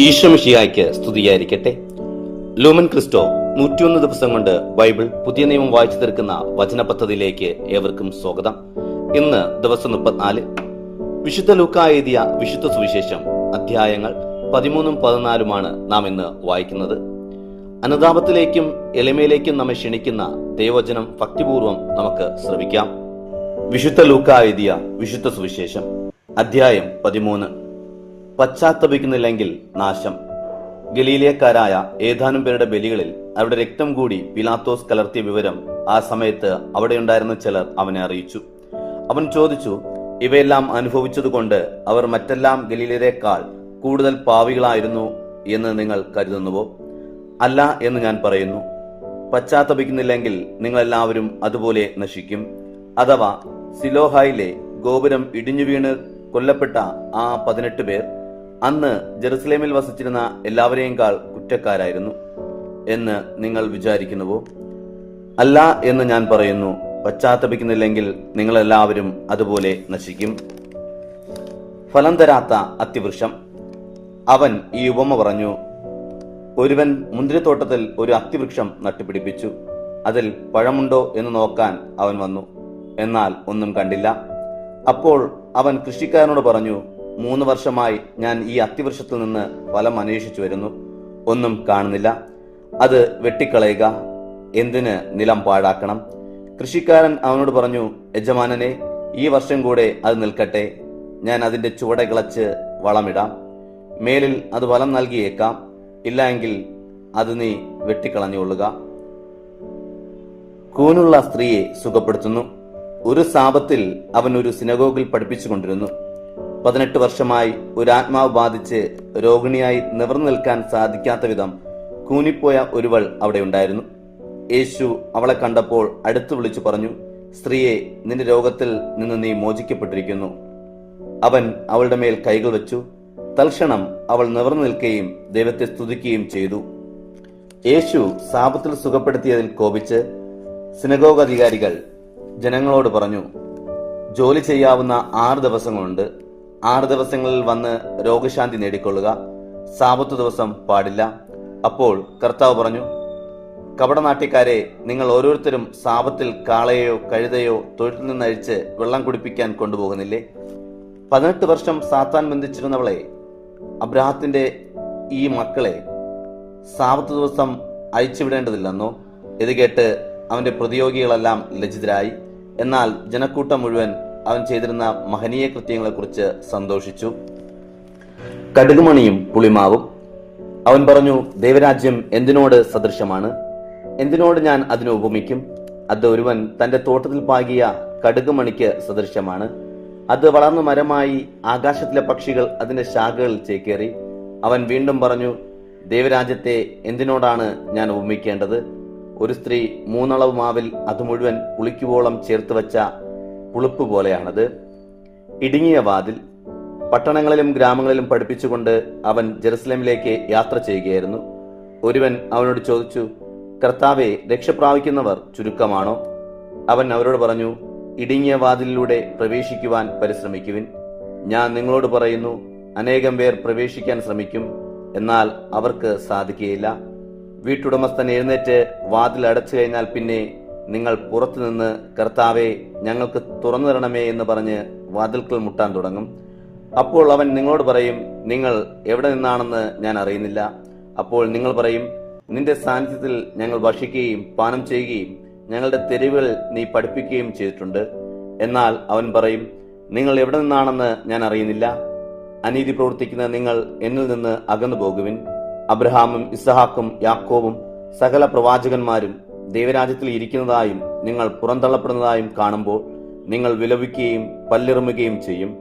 ഈശ്വമിഷിയായ്ക്ക് സ്തുതിയായിരിക്കട്ടെ. Lumen Cristo നൂറ്റിയൊന്ന് ദിവസം കൊണ്ട് ബൈബിൾ പുതിയ നിയമം വായിച്ചു തീർക്കുന്ന വചന പദ്ധതിയിലേക്ക് ഏവർക്കും സ്വാഗതം. ഇന്ന് ദിവസം മുപ്പത്തിനാല് വിശുദ്ധ ലൂക്ക എഴുതിയ വിശുദ്ധ സുവിശേഷം അധ്യായങ്ങൾ പതിമൂന്നും പതിനാലുമാണ് നാം ഇന്ന് വായിക്കുന്നത്. അനുതാപത്തിലേക്കും എളിമയിലേക്കും നമ്മെ ക്ഷണിക്കുന്ന ദൈവവചനം ഭക്തിപൂർവം നമുക്ക് ശ്രവിക്കാം. വിശുദ്ധ ലൂക്ക എഴുതിയ വിശുദ്ധ സുവിശേഷം അധ്യായം പതിമൂന്ന്. പശ്ചാത്തപിക്കുന്നില്ലെങ്കിൽ നാശം. ഗലീലിയക്കാരായ ഏതാനും പേരുടെ ബലികളിൽ അവരുടെ രക്തം കൂടി പിലാത്തോസ് കലർത്തിയ വിവരം ആ സമയത്ത് അവിടെയുണ്ടായിരുന്ന ചിലർ അവനെ അറിയിച്ചു. അവൻ ചോദിച്ചു ഇവയെല്ലാം അനുഭവിച്ചതുകൊണ്ട് അവർ മറ്റെല്ലാം ഗലീലരേക്കാൾ കൂടുതൽ പാവികളായിരുന്നു എന്ന് നിങ്ങൾ കരുതുന്നുവോ? അല്ല എന്ന് ഞാൻ പറയുന്നു. പശ്ചാത്തപിക്കുന്നില്ലെങ്കിൽ നിങ്ങൾ എല്ലാവരും അതുപോലെ നശിക്കും. അഥവാ സിലോഹായിലെ ഗോപുരം ഇടിഞ്ഞു വീണ് കൊല്ലപ്പെട്ട ആ പതിനെട്ട് പേർ അന്ന് ജെറുസലേമിൽ വസിച്ചിരുന്ന എല്ലാവരെയുംകാൾ കുറ്റക്കാരായിരുന്നു എന്ന് നിങ്ങൾ വിചാരിക്കുന്നുവോ? അല്ല എന്ന് ഞാൻ പറയുന്നു പശ്ചാത്തപിക്കുന്നില്ലെങ്കിൽ നിങ്ങളെല്ലാവരും അതുപോലെ നശിക്കും. ഫലം തരാത്ത അത്തിവൃക്ഷം. അവൻ ഈ ഉപമ പറഞ്ഞു ഒരുവൻ മുന്തിരിത്തോട്ടത്തിൽ ഒരു അത്തിവൃക്ഷം നട്ടുപിടിപ്പിച്ചു. അതിൽ പഴമുണ്ടോ എന്ന് നോക്കാൻ അവൻ വന്നു. എന്നാൽ ഒന്നും കണ്ടില്ല. അപ്പോൾ അവൻ കൃഷിക്കാരനോട് പറഞ്ഞു മൂന്ന് വർഷമായി ഞാൻ ഈ അത്തിവൃക്ഷത്തിൽ നിന്ന് ഫലം അന്വേഷിച്ചു വരുന്നു. ഒന്നും കാണുന്നില്ല. അത് വെട്ടിക്കളയുക എന്തിന് നിലം പാഴാക്കണം? കൃഷിക്കാരൻ അവനോട് പറഞ്ഞു യജമാനനെ ഈ വർഷം കൂടെ അത് നിൽക്കട്ടെ. ഞാൻ അതിന്റെ ചുവടെ കിളച്ച് വളമിടാം. മേലിൽ അത് ഫലം നൽകിയേക്കാം. ഇല്ല എങ്കിൽ അത് നീ വെട്ടിക്കളഞ്ഞുകൊള്ളുക. കൂനുള്ള സ്ത്രീയെ സുഖപ്പെടുത്തുന്നു. ഒരു സാപത്തിൽ അവൻ ഒരു സിനഗോഗിൽ പഠിപ്പിച്ചുകൊണ്ടിരുന്നു. പതിനെട്ട് വർഷമായി ഒരു ആത്മാവ് ബാധിച്ച് രോഗിണിയായി നിവർന്നു നിൽക്കാൻ സാധിക്കാത്ത വിധം കൂനിപ്പോയ ഒരുവൾ അവിടെ ഉണ്ടായിരുന്നു. യേശു അവളെ കണ്ടപ്പോൾ അടുത്തു വിളിച്ചു പറഞ്ഞു സ്ത്രീയെ നിന്റെ രോഗത്തിൽ നിന്ന് നീ മോചിക്കപ്പെട്ടിരിക്കുന്നു. അവൻ അവളുടെ മേൽ കൈകൾ വെച്ചു. തൽക്ഷണം അവൾ നിവർന്നു നിൽക്കുകയും ദൈവത്തെ സ്തുതിക്കുകയും ചെയ്തു. യേശു സാപത്തിൽ സുഖപ്പെടുത്തിയതിൽ കോപിച്ച് സിനഗോഗ് അധികാരികൾ ജനങ്ങളോട് പറഞ്ഞു ജോലി ചെയ്യാവുന്ന ആറ് ദിവസങ്ങളുണ്ട്. ആറ് ദിവസങ്ങളിൽ വന്ന് രോഗശാന്തി നേടിക്കൊള്ളുക. സാപത്ത് ദിവസം പാടില്ല. അപ്പോൾ കർത്താവ് പറഞ്ഞു കപടനാട്യക്കാരെ നിങ്ങൾ ഓരോരുത്തരും സാപത്തിൽ കാളയോ കഴുതയോ തൊഴുത്തിൽ നിന്നഴിച്ച് വെള്ളം കുടിപ്പിക്കാൻ കൊണ്ടുപോകുന്നില്ലേ? പതിനെട്ട് വർഷം സാത്താൻ ബന്ധിച്ചിരുന്നവളെ അബ്രാഹത്തിന്റെ ഈ മക്കളെ സാപത്ത് ദിവസം അയച്ചുവിടേണ്ടതില്ലെന്നോ ഇത് കേട്ട് അവന്റെ പ്രതിയോഗികളെല്ലാം ലജ്ജിതരായി. എന്നാൽ ജനക്കൂട്ടം മുഴുവൻ അവൻ ചെയ്തിരുന്ന മഹനീയ കൃത്യങ്ങളെക്കുറിച്ച് സന്തോഷിച്ചു. കടുകുമണിയും പുളിമാവും. അവൻ പറഞ്ഞു ദൈവരാജ്യം എന്തിനോട് സദൃശമാണ്? എന്തിനോട് ഞാൻ അതിനെ ഉപമിക്കും? അത് ഒരുവൻ തന്റെ തോട്ടത്തിൽ പാകിയ കടുകുമണിക്ക് സദൃശമാണ്. അത് വളർന്ന മരമായി ആകാശത്തിലെ പക്ഷികൾ അതിന്റെ ശാഖകളിൽ ചേക്കേറി. അവൻ വീണ്ടും പറഞ്ഞു ദൈവരാജ്യത്തെ എന്തിനോടാണ് ഞാൻ ഉപമിക്കേണ്ടത്? ഒരു സ്ത്രീ മൂന്നളവ് മാവിൽ അത് മുഴുവൻ പുളിക്കുവോളം ചേർത്ത് വെച്ച പുളിപ്പ് പോലെയാണത്. ഇടുങ്ങിയ വാതിൽ പട്ടണങ്ങളിലും ഗ്രാമങ്ങളിലും പഠിപ്പിച്ചുകൊണ്ട് അവൻ ജെറുസലേമിലേക്ക് യാത്ര ചെയ്യുകയായിരുന്നു. ഒരുവൻ അവനോട് ചോദിച്ചു കർത്താവെ രക്ഷപ്രാപിക്കുന്നവർ ചുരുക്കമാണോ? അവൻ അവരോട് പറഞ്ഞു ഇടുങ്ങിയ വാതിലിലൂടെ പ്രവേശിക്കുവാൻ പരിശ്രമിക്കുവിൻ. ഞാൻ നിങ്ങളോട് പറയുന്നു അനേകം പേർ പ്രവേശിക്കാൻ ശ്രമിക്കും എന്നാൽ അവർക്ക് സാധിക്കുകയില്ല. വീട്ടുടമസ്ഥൻ എഴുന്നേറ്റ് വാതിൽ അടച്ചു കഴിഞ്ഞാൽ പിന്നെ നിങ്ങൾ പുറത്തുനിന്ന് കർത്താവെ ഞങ്ങൾക്ക് തുറന്നു തരണമേ എന്ന് പറഞ്ഞ് വാതിൽക്കൽ മുട്ടാൻ തുടങ്ങും. അപ്പോൾ അവൻ നിങ്ങളോട് പറയും നിങ്ങൾ എവിടെ നിന്നാണെന്ന് ഞാൻ അറിയുന്നില്ല. അപ്പോൾ നിങ്ങൾ പറയും നിന്റെ സാന്നിധ്യത്തിൽ ഞങ്ങൾ ഭക്ഷിക്കുകയും പാനം ചെയ്യുകയും ഞങ്ങളുടെ തെരുവുകൾ നീ പഠിപ്പിക്കുകയും ചെയ്തിട്ടുണ്ട്. എന്നാൽ അവൻ പറയും നിങ്ങൾ എവിടെ നിന്നാണെന്ന് ഞാൻ അറിയുന്നില്ല. അനീതി പ്രവർത്തിക്കുന്ന നിങ്ങൾ എന്നിൽ നിന്ന് അകന്നു പോകുവിൻ അബ്രഹാമും ഇസഹാക്കും യാക്കോവും സകല പ്രവാചകന്മാരും ദൈവരാജ്യത്തിൽ ഇരിക്കുന്നതായും നിങ്ങൾ പുറന്തള്ളപ്പെടുന്നതായും കാണുമ്പോൾ നിങ്ങൾ വിലപിക്കുകയും പല്ലിറുമുകയും ചെയ്യും.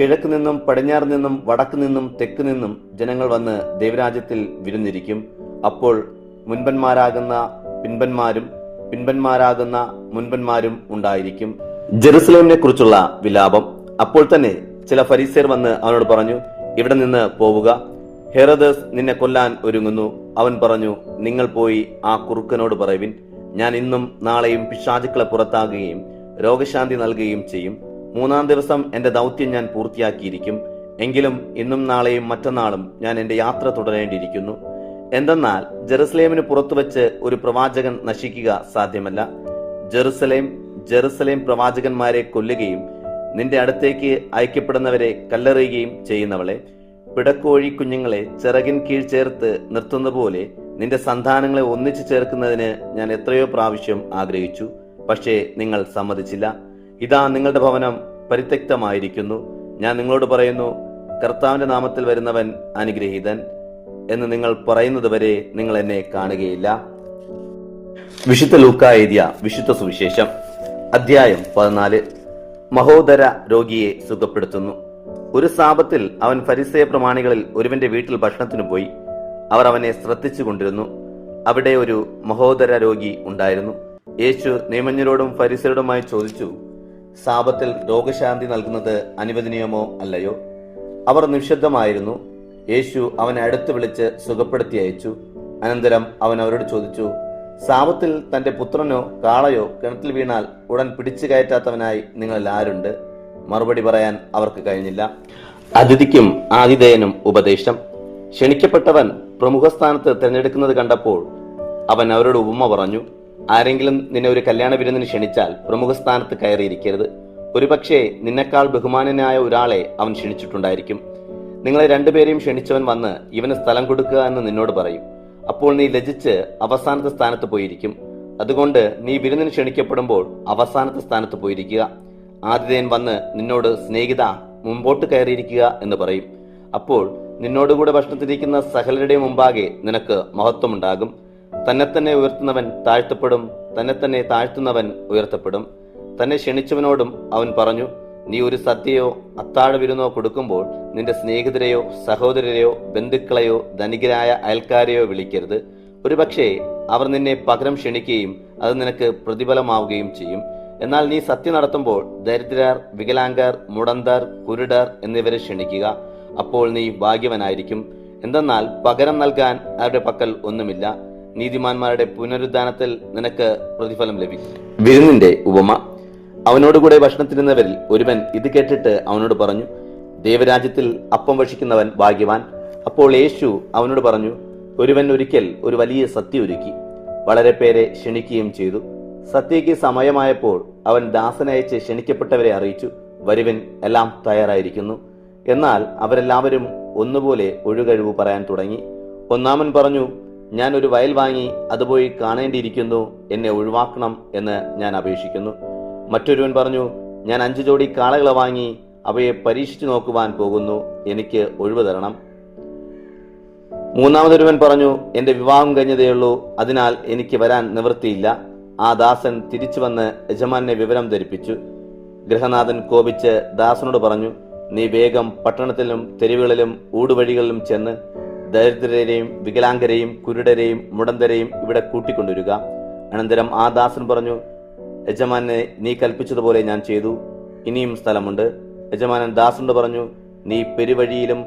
കിഴക്ക് നിന്നും പടിഞ്ഞാറ് നിന്നും വടക്ക് നിന്നും തെക്ക് നിന്നും ജനങ്ങൾ വന്ന് ദൈവരാജ്യത്തിൽ വിരുന്നിരിക്കും. അപ്പോൾ മുൻപന്മാരാകുന്ന പിൻപന്മാരും പിൻപന്മാരാകുന്ന മുൻപന്മാരും ഉണ്ടായിരിക്കും. ജെറുസലേമിനെ കുറിച്ചുള്ള വിലാപം. അപ്പോൾ തന്നെ ചില ഫരീസേർ വന്ന് അവനോട് പറഞ്ഞു ഇവിടെ നിന്ന് പോവുക. ഹെറദസ് നിന്നെ കൊല്ലാൻ ഒരുങ്ങുന്നു. അവൻ പറഞ്ഞു നിങ്ങൾ പോയി ആ കുറുക്കനോട് പറയുവിൻ ഞാൻ ഇന്നും നാളെയും പിശാചുക്കളെ പുറത്താകുകയും രോഗശാന്തി നൽകുകയും ചെയ്യും. മൂന്നാം ദിവസം എന്റെ ദൗത്യം ഞാൻ പൂർത്തിയാക്കിയിരിക്കും. എങ്കിലും ഇന്നും നാളെയും മറ്റന്നാളും ഞാൻ എന്റെ യാത്ര തുടരേണ്ടിയിരിക്കുന്നു. എന്തെന്നാൽ ജെറുസലേമിന് പുറത്തു വെച്ച് ഒരു പ്രവാചകൻ നശിക്കുക സാധ്യമല്ല. ജെറുസലേം ജെറുസലേം പ്രവാചകന്മാരെ കൊല്ലുകയും നിന്റെ അടുത്തേക്ക് അയക്കപ്പെടുന്നവരെ കല്ലെറിയുകയും ചെയ്യുന്നവളെ. പിടക്കോഴി കുഞ്ഞുങ്ങളെ ചിറകിൻ കീഴ് ചേർത്ത് നിർത്തുന്ന പോലെ നിന്റെ സന്താനങ്ങളെ ഒന്നിച്ചു ചേർക്കുന്നതിന് ഞാൻ എത്രയോ പ്രാവശ്യം ആഗ്രഹിച്ചു. പക്ഷേ നിങ്ങൾ സമ്മതിച്ചില്ല. ഇതാ നിങ്ങളുടെ ഭവനം പരിത്യക്തമായിരിക്കുന്നു. ഞാൻ നിങ്ങളോട് പറയുന്നു കർത്താവിന്റെ നാമത്തിൽ വരുന്നവൻ അനുഗ്രഹീതൻ എന്ന് നിങ്ങൾ പറയുന്നത് വരെ നിങ്ങൾ എന്നെ കാണുകയില്ല. വിശുദ്ധ ലൂക്ക എഴുതിയ വിശുദ്ധ സുവിശേഷം അധ്യായം പതിനാല്. മഹോദര രോഗിയെ സുഖപ്പെടുത്തുന്നു. ഒരു സാപത്തിൽ അവൻ ഫരിസയ പ്രമാണികളിൽ ഒരുവന്റെ വീട്ടിൽ ഭക്ഷണത്തിന് പോയി. അവർ അവനെ ശ്രദ്ധിച്ചു കൊണ്ടിരുന്നു. അവിടെ ഒരു മഹോദര രോഗി ഉണ്ടായിരുന്നു. യേശു നിയമജ്ഞരോടും ഫരിസരോടുമായി ചോദിച്ചു സാപത്തിൽ രോഗശാന്തി നൽകുന്നത് അനുവദനീയമോ അല്ലയോ? അവർ നിശബ്ദമായിരുന്നു. യേശു അവനെ അടുത്ത് വിളിച്ച് സുഖപ്പെടുത്തി അയച്ചു. അനന്തരം അവൻ അവരോട് ചോദിച്ചു സാപത്തിൽ തന്റെ പുത്രനോ കാളയോ കിണറ്റിൽ വീണാൽ ഉടൻ പിടിച്ചു കയറ്റാത്തവനായി നിങ്ങളിൽ ആരുണ്ട്? മറുപടി പറയാൻ അവർക്ക് കഴിഞ്ഞില്ല. അതിഥിക്കും ആതിഥേയനും ഉപദേശം. ക്ഷണിക്കപ്പെട്ടവൻ പ്രമുഖ സ്ഥാനത്ത് തിരഞ്ഞെടുക്കുന്നത് കണ്ടപ്പോൾ അവൻ അവരോട് ഉപമ പറഞ്ഞു ആരെങ്കിലും നിന്നെ ഒരു കല്യാണ വിരുന്നിന് ക്ഷണിച്ചാൽ പ്രമുഖ സ്ഥാനത്ത് കയറിയിരിക്കരുത്. ഒരുപക്ഷെ നിന്നെക്കാൾ ബഹുമാനനായ ഒരാളെ അവൻ ക്ഷണിച്ചിട്ടുണ്ടായിരിക്കും. നിങ്ങളെ രണ്ടുപേരെയും ക്ഷണിച്ചവൻ വന്ന് ഇവന് സ്ഥലം കൊടുക്കുക എന്ന് നിന്നോട് പറയും. അപ്പോൾ നീ ലജിച്ച് അവസാനത്തെ സ്ഥാനത്ത് പോയിരിക്കും. അതുകൊണ്ട് നീ വിരുന്നിന് ക്ഷണിക്കപ്പെടുമ്പോൾ അവസാനത്തെ സ്ഥാനത്ത് പോയിരിക്കുക. ആതിഥേയൻ വന്ന് നിന്നോട് സ്നേഹിത മുമ്പോട്ട് കയറിയിരിക്കുക എന്ന് പറയും. അപ്പോൾ നിന്നോടുകൂടെ ഭക്ഷണത്തിരിക്കുന്ന സഹലരുടെ മുമ്പാകെ നിനക്ക് മഹത്വമുണ്ടാകും. തന്നെ തന്നെ ഉയർത്തുന്നവൻ താഴ്ത്തപ്പെടും തന്നെ തന്നെ താഴ്ത്തുന്നവൻ ഉയർത്തപ്പെടും. തന്നെ ക്ഷണിച്ചവനോടും അവൻ പറഞ്ഞു നീ ഒരു സദ്യയോ അത്താഴ വിരുന്നോ കൊടുക്കുമ്പോൾ നിന്റെ സ്നേഹിതരെയോ സഹോദരരെയോ ബന്ധുക്കളെയോ ധനികരായ അയൽക്കാരെയോ വിളിക്കരുത്. ഒരുപക്ഷെ അവർ നിന്നെ പകരം ക്ഷണിക്കുകയും അത് നിനക്ക് പ്രതിഫലമാവുകയും ചെയ്യും. എന്നാൽ നീ സത്യം നടത്തുമ്പോൾ ദരിദ്രർ വികലാംഗർ മുടന്തർ കുരുടർ എന്നിവരെ ക്ഷണിക്കുക. അപ്പോൾ നീ ഭാഗ്യവനായിരിക്കും. എന്തെന്നാൽ പകരം നൽകാൻ അവരുടെ പക്കൽ ഒന്നുമില്ല. നീതിമാന്മാരുടെ പുനരുദ്ധാനത്തിൽ നിനക്ക് പ്രതിഫലം ലഭിക്കും. വിരുന്നിന്റെ ഉപമ. അവനോടുകൂടെ ഭക്ഷണത്തിരുന്നവരിൽ ഒരുവൻ ഇത് കേട്ടിട്ട് അവനോട് പറഞ്ഞു ദൈവരാജ്യത്തിൽ അപ്പം ഭക്ഷിക്കുന്നവൻ ഭാഗ്യവാൻ. അപ്പോൾ യേശു അവനോട് പറഞ്ഞു ഒരുവൻ ഒരിക്കൽ ഒരു വലിയ സത്യ ഒരുക്കി. വളരെ പേരെ ക്ഷണിക്കുകയും ചെയ്തു. സത്യയ്ക്ക് സമയമായപ്പോൾ അവൻ ദാസനയച്ച് ക്ഷണിക്കപ്പെട്ടവരെ അറിയിച്ചു. വരുവൻ എല്ലാം തയ്യാറായിരിക്കുന്നു. എന്നാൽ അവരെല്ലാവരും ഒന്നുപോലെ ഒഴുകഴിവ് പറയാൻ തുടങ്ങി. ഒന്നാമൻ പറഞ്ഞു ഞാൻ ഒരു വയൽ വാങ്ങി അത് പോയി കാണേണ്ടിയിരിക്കുന്നു. എന്നെ ഒഴിവാക്കണം എന്ന് ഞാൻ അപേക്ഷിക്കുന്നു. മറ്റൊരുവൻ പറഞ്ഞു ഞാൻ അഞ്ചു ജോഡി കാളകളെ വാങ്ങി അവയെ പരീക്ഷിച്ചു നോക്കുവാൻ പോകുന്നു. എനിക്ക് ഒഴിവ് തരണം. മൂന്നാമതൊരുവൻ പറഞ്ഞു എന്റെ വിവാഹം കഴിഞ്ഞതേയുള്ളൂ. അതിനാൽ എനിക്ക് വരാൻ നിവൃത്തിയില്ല. ആ ദാസൻ തിരിച്ചു വന്ന് യജമാനെ വിവരം ധരിപ്പിച്ചു. ഗൃഹനാഥൻ കോപിച്ച് ദാസനോട് പറഞ്ഞു നീ വേഗം പട്ടണത്തിലും തെരുവുകളിലും ഊടുവഴികളിലും ചെന്ന് ദരിദ്രരെയും വികലാംഗരെയും കുരുടരെയും മുടന്തരെയും ഇവിടെ കൂട്ടിക്കൊണ്ടുവരിക. അനന്തരം ആ ദാസൻ പറഞ്ഞു യജമാനെ നീ കൽപ്പിച്ചതുപോലെ ഞാൻ ചെയ്തു. ഇനിയും സ്ഥലമുണ്ട്. യജമാനൻ ദാസനോട് പറഞ്ഞു നീ പെരുവഴിയിലും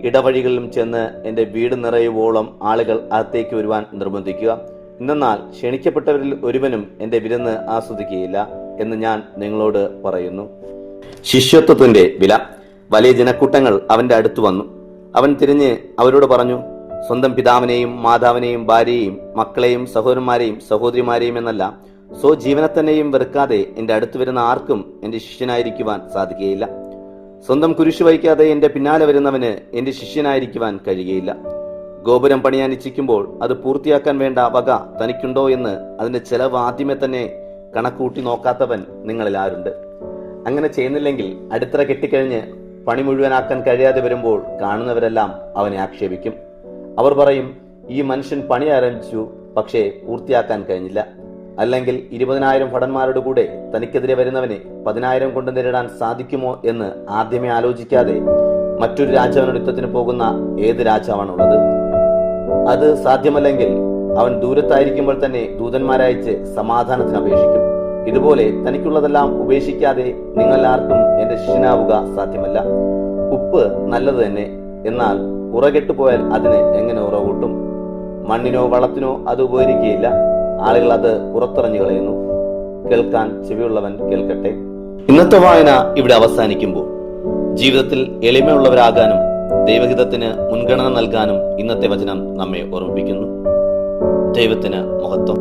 ഇടവഴികളിലും ചെന്ന് എന്റെ വീട് നിറയുവോളം ആളുകൾ അകത്തേക്ക് വരുവാൻ നിർബന്ധിക്കുക. എന്നാൽ ക്ഷണിക്കപ്പെട്ടവരിൽ ഒരുവനും എന്റെ വിരുന്ന് ആസ്വദിക്കുകയില്ല എന്ന് ഞാൻ നിങ്ങളോട് പറയുന്നു. ശിഷ്യത്വത്തിന്റെ വില. വലിയ ജനക്കൂട്ടങ്ങൾ അവന്റെ അടുത്തു വന്നു. അവൻ തിരിഞ്ഞ് അവരോട് പറഞ്ഞു സ്വന്തം പിതാവിനെയും മാതാവിനെയും ഭാര്യയെയും മക്കളെയും സഹോദരന്മാരെയും സഹോദരിമാരെയും എന്നല്ല സ്വജീവനെ തന്നെയും വെറുക്കാതെ എന്റെ അടുത്ത് വരുന്ന ആർക്കും എന്റെ ശിഷ്യനായിരിക്കുവാൻ സാധിക്കുകയില്ല. സ്വന്തം കുരിശു വഹിക്കാതെ എന്റെ പിന്നാലെ വരുന്നവന് എന്റെ ശിഷ്യനായിരിക്കുവാൻ കഴിയുകയില്ല. ഗോപുരം പണിയാൻ ഇച്ഛിക്കുമ്പോൾ അത് പൂർത്തിയാക്കാൻ വേണ്ട വക തനിക്കുണ്ടോ എന്ന് അതിന്റെ ചെലവ് ആദ്യമേ തന്നെ കണക്കൂട്ടി നോക്കാത്തവൻ നിങ്ങളിൽ ആരുണ്ട്? അങ്ങനെ ചെയ്യുന്നില്ലെങ്കിൽ അടിത്തറ കെട്ടിക്കഴിഞ്ഞ് പണി മുഴുവനാക്കാൻ കഴിയാതെ വരുമ്പോൾ കാണുന്നവരെല്ലാം അവനെ ആക്ഷേപിക്കും. അവർ പറയും ഈ മനുഷ്യൻ പണി ആരംഭിച്ചു പക്ഷേ പൂർത്തിയാക്കാൻ കഴിഞ്ഞില്ല. അല്ലെങ്കിൽ ഇരുപതിനായിരം ഭടന്മാരുടെ കൂടെ തനിക്കെതിരെ വരുന്നവനെ പതിനായിരം കൊണ്ട് നേരിടാൻ സാധിക്കുമോ എന്ന് ആദ്യമേ ആലോചിക്കാതെ മറ്റൊരു രാജാവിനോട് യുദ്ധത്തിന് പോകുന്ന ഏത് രാജാവാണുള്ളത്? അത് സാധ്യമല്ലെങ്കിൽ അവൻ ദൂരത്തായിരിക്കുമ്പോൾ തന്നെ ദൂതന്മാരയച്ച് സമാധാനത്തിന് അപേക്ഷിക്കും. ഇതുപോലെ തനിക്കുള്ളതെല്ലാം ഉപേക്ഷിക്കാതെ നിങ്ങൾ ആർക്കും എന്റെ ശിഷ്യനാവുക സാധ്യമല്ല. ഉപ്പ് നല്ലത് തന്നെ എന്നാൽ ഉറകെട്ടു പോയാൽ അതിന് എങ്ങനെ ഉറ കൂട്ടും? മണ്ണിനോ വളത്തിനോ അത് ഉപകരിക്കുകയില്ല. ആളുകൾ അത് പുറത്തെറിഞ്ഞു കളയുന്നു. കേൾക്കാൻ ചെവിയുള്ളവൻ കേൾക്കട്ടെ. ഇന്നത്തെ വായന ഇവിടെ അവസാനിക്കുമ്പോൾ. ജീവിതത്തിൽ എളിമയുള്ളവരാകാനും ദൈവഹിതത്തിന് മുൻഗണന നൽകാനും ഇന്നത്തെ വചനം നമ്മെ ഓർമ്മിപ്പിക്കുന്നു. ദൈവത്തിന് മഹത്വം.